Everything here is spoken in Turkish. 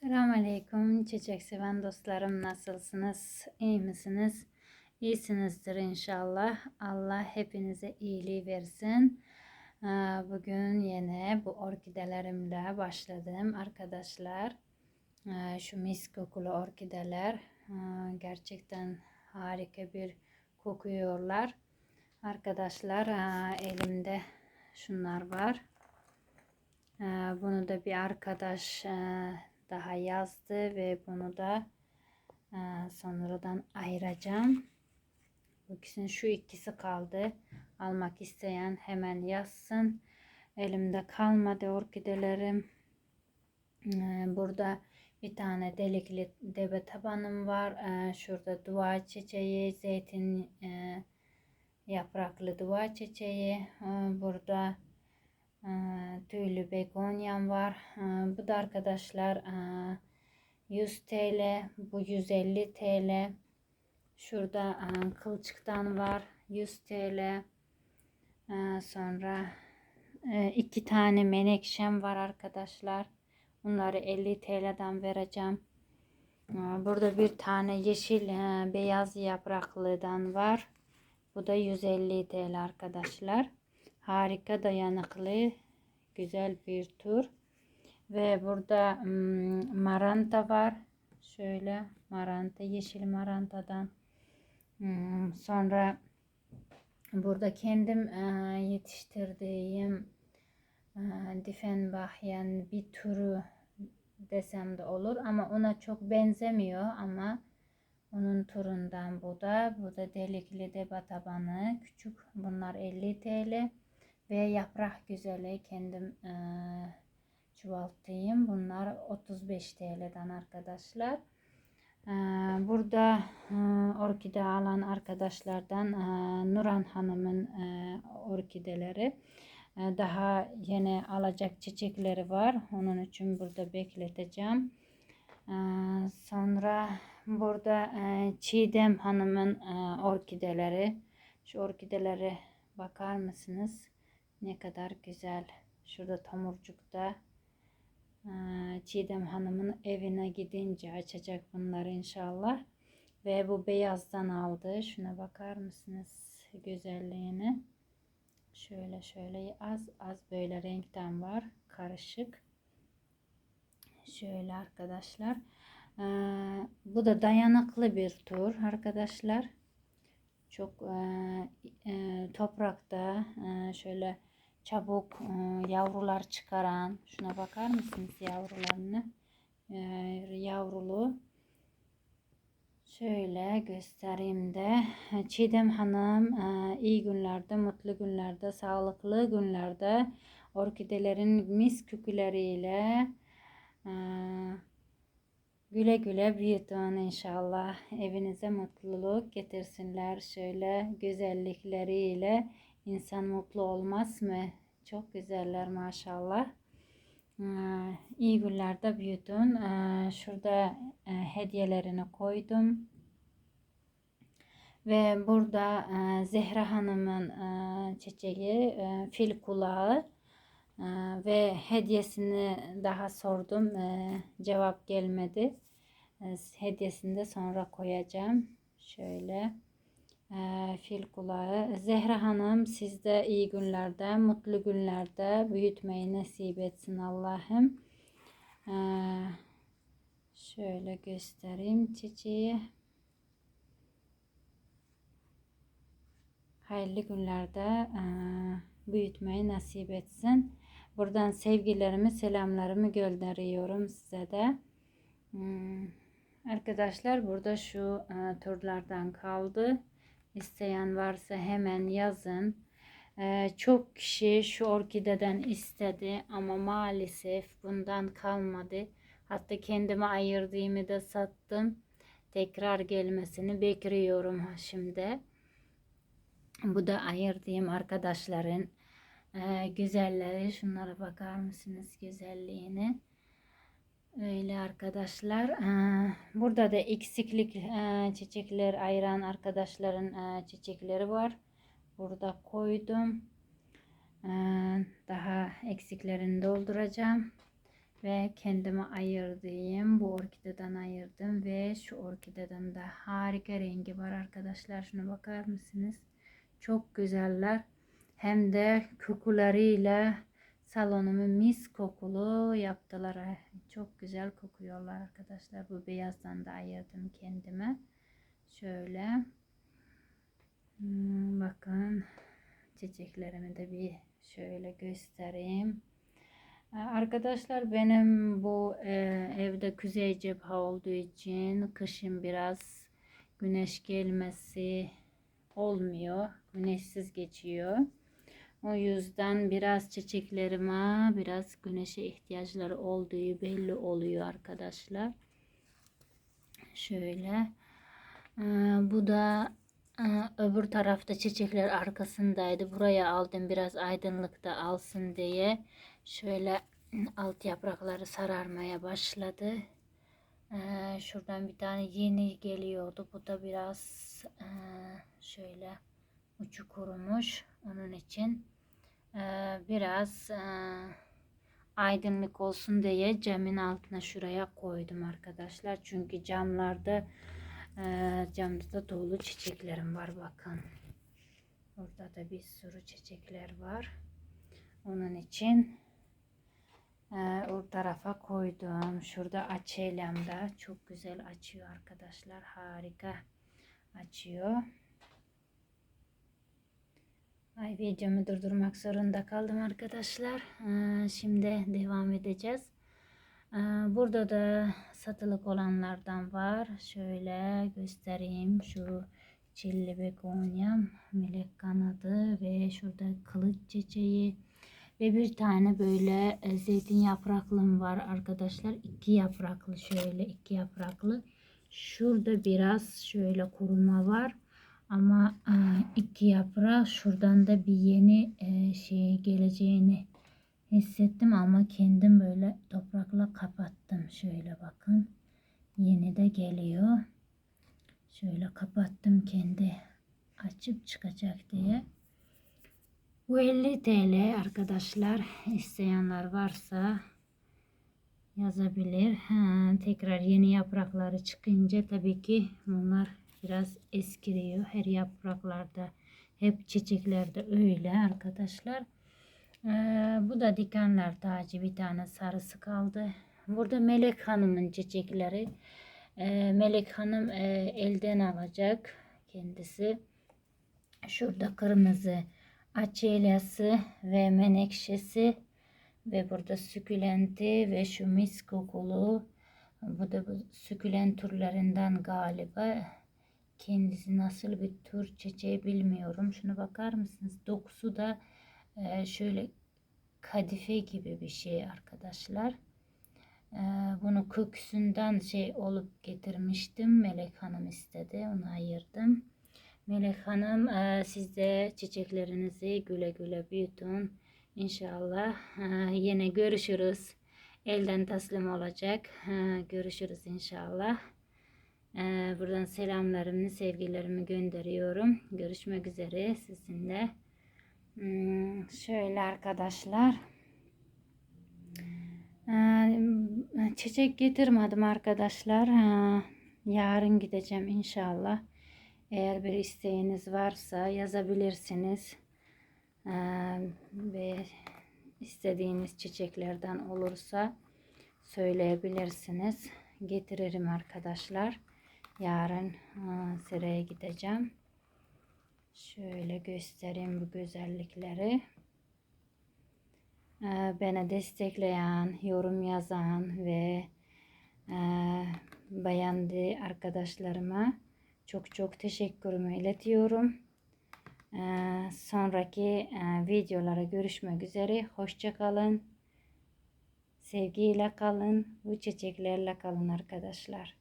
Selamünaleyküm çiçek seven dostlarım nasılsınız? İyi misiniz? İyisinizdir inşallah. Allah hepinize iyiliği versin. Ee, Bugün yine bu orkidelerimle başladım arkadaşlar. Ee, Şu mis kokulu orkideler ee, gerçekten harika bir kokuyorlar. Arkadaşlar elimde şunlar var. Bunu da bir arkadaş daha yazdı ve bunu da ee, sonradan ayıracağım. Bu ikisinin şu ikisi kaldı. Almak isteyen hemen yazsın. Elimde kalmadı orkidelerim. Ee, Burada bir tane delikli debe tabanım var. Ee, Şurada dua çiçeği, zeytin e, yapraklı dua çiçeği. Burada e, tüylü begonyam var. Ee, Bu da arkadaşlar e, 100 TL, bu 150 TL. Şurada e, kılçıktan var 100 TL. E, Sonra e, iki tane menekşem var arkadaşlar. Bunları 50 TL'den vereceğim. E, Burada bir tane yeşil e, beyaz yapraklıdan var. Bu da 150 TL arkadaşlar. Harika dayanıklı güzel bir tur. Ve burada hmm, maranta var. Şöyle maranta yeşil marantadan. Hmm, Sonra burada kendim e, yetiştirdiğim e, Diffenbach'yan bir türü desem de olur ama ona çok benzemiyor ama onun turundan bu da. Bu da delikli de tabanı. Küçük. Bunlar 50 TL. Ve yaprak güzeli kendim e, çoğalttığım. Bunlar 35 TL'den arkadaşlar. E, burada e, orkide alan arkadaşlardan e, Nuran Hanım'ın e, orkideleri. E, daha yeni alacak çiçekleri var. Onun için burada bekleteceğim. E, sonra burada e, Çiğdem Hanım'ın e, orkideleri. Şu orkidelere bakar mısınız? Ne kadar güzel. Şurada tomurcukta Çiğdem Hanım'ın evine gidince açacak bunları inşallah. Ve bu beyazdan aldı. Şuna bakar mısınız güzelliğini? Şöyle şöyle az az böyle renkten var. Karışık. Şöyle arkadaşlar. Bu da dayanıklı bir tur arkadaşlar. Çok e, e, toprakta e, şöyle çabuk e, yavrular çıkaran. Şuna bakar mısınız yavrularını? E, yavrulu. Şöyle göstereyim de. Çiğdem Hanım e, iyi günlerde, mutlu günlerde, sağlıklı günlerde orkidelerin mis köküleriyle e, güle güle büyütün inşallah. Evinize mutluluk getirsinler. Şöyle güzellikleriyle insan mutlu olmaz mı? Çok güzeller maşallah. Ee, iyi günlerde büyüdün. Ee, Şurada e, hediyelerini koydum. Ve burada e, Zehra Hanım'ın e, çiçeği fil kulağı e, ve hediyesini daha sordum. Cevap gelmedi. Hediyesini de sonra koyacağım. Şöyle e, fil kulağı. Zehra Hanım sizde iyi günlerde, mutlu günlerde büyütmeyi nasip etsin Allah'ım. E, şöyle göstereyim çiçeği. Hayırlı günlerde e, büyütmeyi nasip etsin. Buradan sevgilerimi, selamlarımı gönderiyorum size de. Hmm, Arkadaşlar burada şu e, turlardan kaldı. İsteyen varsa hemen yazın. E, çok kişi şu orkideden istedi ama maalesef bundan kalmadı. Hatta kendime ayırdığımı da sattım. Tekrar gelmesini bekliyorum şimdi. Bu da ayırdığım arkadaşların e, güzelleri. Şunlara bakar mısınız güzelliğini? Öyle arkadaşlar. Ee, Burada da eksiklik e, çiçekler ayıran arkadaşların e, çiçekleri var. Burada koydum. Ee, Daha eksiklerini dolduracağım. ve kendime ayırdığım bu orkideden ayırdım ve şu orkideden de harika rengi var arkadaşlar. Şuna bakar mısınız? Çok güzeller. Hem de kokularıyla salonumu mis kokulu yaptılar. Çok güzel kokuyorlar arkadaşlar. Bu beyazdan da ayırdım kendime. Şöyle. Hmm, bakın çiçeklerimi de bir şöyle göstereyim. Ee, Arkadaşlar benim bu e, evde kuzey cephe olduğu için kışın biraz güneş gelmesi olmuyor. Güneşsiz geçiyor. O yüzden biraz çiçeklerime biraz güneşe ihtiyaçları olduğu belli oluyor arkadaşlar. Şöyle. Ee, bu da e, öbür tarafta çiçekler arkasındaydı. Buraya aldım biraz aydınlıkta alsın diye. Şöyle alt yaprakları sararmaya başladı. Ee, şuradan bir tane yeni geliyordu. Bu da biraz e, şöyle uçu kurumuş. Onun için e, biraz e, aydınlık olsun diye camın altına şuraya koydum arkadaşlar. Çünkü camlarda e, camda da dolu çiçeklerim var bakın. Burada da bir sürü çiçekler var. Onun için ee, o tarafa koydum. Şurada açelem de çok güzel açıyor arkadaşlar. Harika açıyor. Ay videomu durdurmak zorunda kaldım arkadaşlar. Ee, şimdi devam edeceğiz. Ee, burada da satılık olanlardan var. Şöyle göstereyim. Şu çilli begonyam, melek kanadı ve şurada kılıç çiçeği ve bir tane böyle e, zeytin yapraklım var arkadaşlar. iki yapraklı şöyle iki yapraklı. Şurada biraz şöyle kuruma var. Ama e, iki yaprak şuradan da bir yeni e, şey geleceğini hissettim ama kendim böyle toprakla kapattım. Şöyle bakın. Yeni de geliyor. Şöyle kapattım kendi açıp çıkacak diye. Bu 50 TL arkadaşlar. isteyenler varsa yazabilir. Ha, tekrar yeni yaprakları çıkınca tabii ki bunlar biraz eskiriyor. Her yapraklarda hep çiçeklerde öyle arkadaşlar. Ee, bu da dikenler tacı bir tane sarısı kaldı. Burada Melek Hanım'ın çiçekleri. Ee, Melek Hanım e, elden alacak kendisi. Şurada kırmızı açelyası ve menekşesi ve burada sükülenti ve şu mis kokulu bu da sükülent türlerinden galiba kendisi nasıl bir tür çiçeği bilmiyorum. Şuna bakar mısınız? Dokusu da e, şöyle kadife gibi bir şey arkadaşlar. E, bunu köküsünden şey olup getirmiştim. Melek Hanım istedi. Onu ayırdım. Melek Hanım e, siz de çiçeklerinizi güle güle büyütün. İnşallah yine görüşürüz. Elden teslim olacak. Görüşürüz inşallah. Buradan selamlarımı, sevgilerimi gönderiyorum. Görüşmek üzere sizinle. Hmm, şöyle arkadaşlar. Çiçek getirmedim arkadaşlar. Yarın gideceğim inşallah. Eğer bir isteğiniz varsa yazabilirsiniz. Ee, ve istediğiniz çiçeklerden olursa söyleyebilirsiniz. Getiririm arkadaşlar. Yarın aa, sıraya gideceğim. Şöyle göstereyim bu güzellikleri. Beni destekleyen, yorum yazan ve e, beğendi arkadaşlarıma çok çok teşekkürümü iletiyorum. Sonraki videolara görüşmek üzere. Hoşçakalın. Sevgiyle kalın. Bu çiçeklerle kalın arkadaşlar.